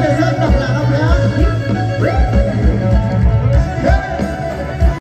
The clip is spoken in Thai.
เดือดร้อนต่างๆครับ